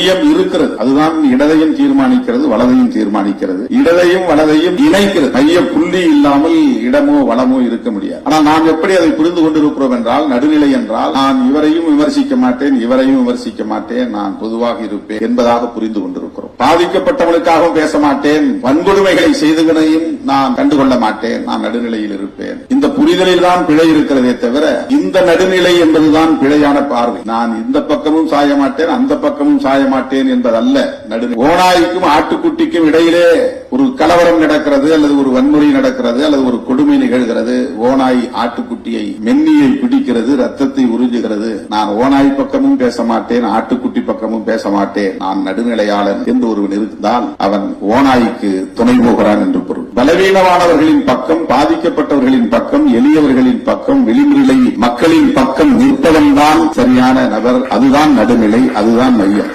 மையம் இருக்கிறது. அதுதான் இடதையும் தீர்மானிக்கிறது வலதையும் தீர்மானிக்கிறது. இடதையும் வலதையும் இணைக்கிறது. மைய புள்ளி இல்லாமல் இடமோ வளமோ இருக்க முடியாது. ஆனால் நாம் எப்படி அதை புரிந்து கொண்டிருக்கிறோம் என்றால் நடுநிலை என்றால் நான் இவரையும் விமர்சிக்க மாட்டேன் இவரையும் விமர்சிக்க மாட்டேன் நான் பொதுவாக இருப்பேன் என்பதாக புரிந்து கொண்டிருக்கிறோம். பாதிக்கப்பட்டவனுக்காகவும் பேச மாட்டேன். வன்கொடுமைகளை செய்தவனையும் நான் கண்டுகொள்ள மாட்டேன். நான் நடுநிலையில் இருப்பேன். இந்த புரிதலில் தான் பிழை இருக்கிறதே தவிர இந்த நடுநிலை என்பதுதான் பிழையான பார்வை. நான் இந்த பக்கமும் சாய மாட்டேன் அந்த பக்கமும் சாய மாட்டேன் என்பதல்ல. நடுநிலை. ஓனாய்க்கும் ஆட்டுக்குட்டிக்கும் இடையிலே ஒரு கலவரம் நடக்கிறது அல்லது ஒரு வன்முறை நடக்கிறது அல்லது ஒரு கொடுமை நிகழ்கிறது. ஓனாய் ஆட்டுக்குட்டியை மென்னியை பிடிக்கிறது ரத்தத்தை உறிஞ்சுகிறது. நான் ஓனாய் பக்கமும் பேச மாட்டேன் ஆட்டுக்குட்டி பக்கமும் பேச மாட்டேன் நான் நடுநிலையாளன் என்று ஒருவன் இருந்தால் அவன் ஓனாய்க்கு துணை போகிறான் என்று பொருள். பலவீனமானவர்களின் பக்கம் பாதிக்கப்பட்டவர்களின் பக்கம் எளியவர்களின் பக்கம் விளிநிலை மக்களின் பக்கம் நிற்பவன் தான் சரியான நபர். அதுதான் நடுநிலை அதுதான் மையம்.